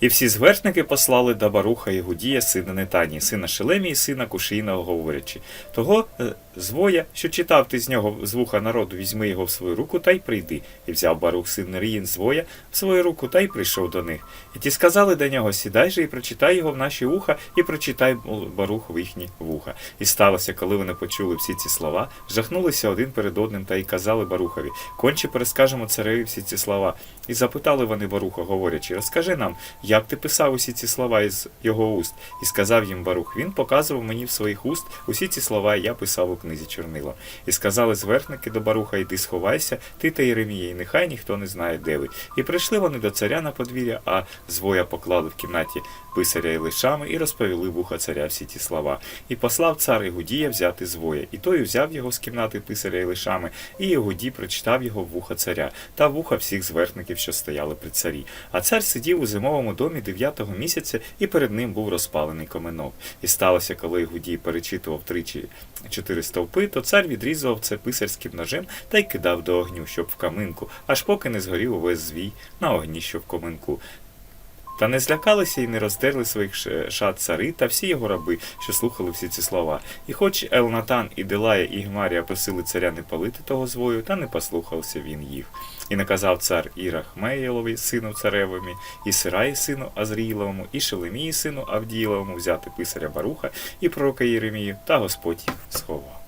І всі звершники послали до Баруха і Гудія, сина Нетанії, сина Шелемії, сина Кушиїного, говорячи. Того е, звоя, що читав ти з нього з вуха народу, візьми його в свою руку та й прийди. І взяв Барух син Неріїн звоя в свою руку та й прийшов до них. І ті сказали до нього: Сідай же і прочитай його в наші вуха, і прочитай Барух в їхні вуха. І сталося, коли вони почули всі ці слова, жахнулися один перед одним та й казали Барухові: Конче перескажемо цареві всі ці слова. І запитали вони Баруха, говорячи: Розкажи нам, як ти писав усі ці слова із його уст? І сказав їм Барух: Він показував мені в своїх уст усі ці слова, я писав у книзі чорнила. І сказали зверхники до Баруха: Іди сховайся, ти та Єремія, і нехай ніхто не знає, де ви. І прийшли вони до царя на подвір'я, а звоя поклали в кімнаті писаря і лишами, і розповіли вуха царя всі ті слова. І послав цар Ігудія взяти звоя. І той взяв його з кімнати писаря і лишами, і Ігудій прочитав його вуха царя та вуха всіх зверхників, що стояли при царі. А цар сидів у зимовому домі дев'ятого місяця, і перед ним був розпалений коменок. І сталося, коли Гудій перечитував тричі чотири стовпи, то цар відрізував це писарським ножем та й кидав до огню, щоб в каминку, аж поки не згорів увесь звій на огні, що в коминку. Та не злякалися і не роздерли своїх шат цари та всі його раби, що слухали всі ці слова. І хоч Елнатан і Делая і Гмарія просили царя не палити того звою, та не послухався він їх. І наказав цар і Рахмеєлові, сину царевому, і Сираї, сину Азріїловому, і Шелемії, сину Авдіїловому взяти писаря Баруха і пророка Єремію, та Господь їх сховав.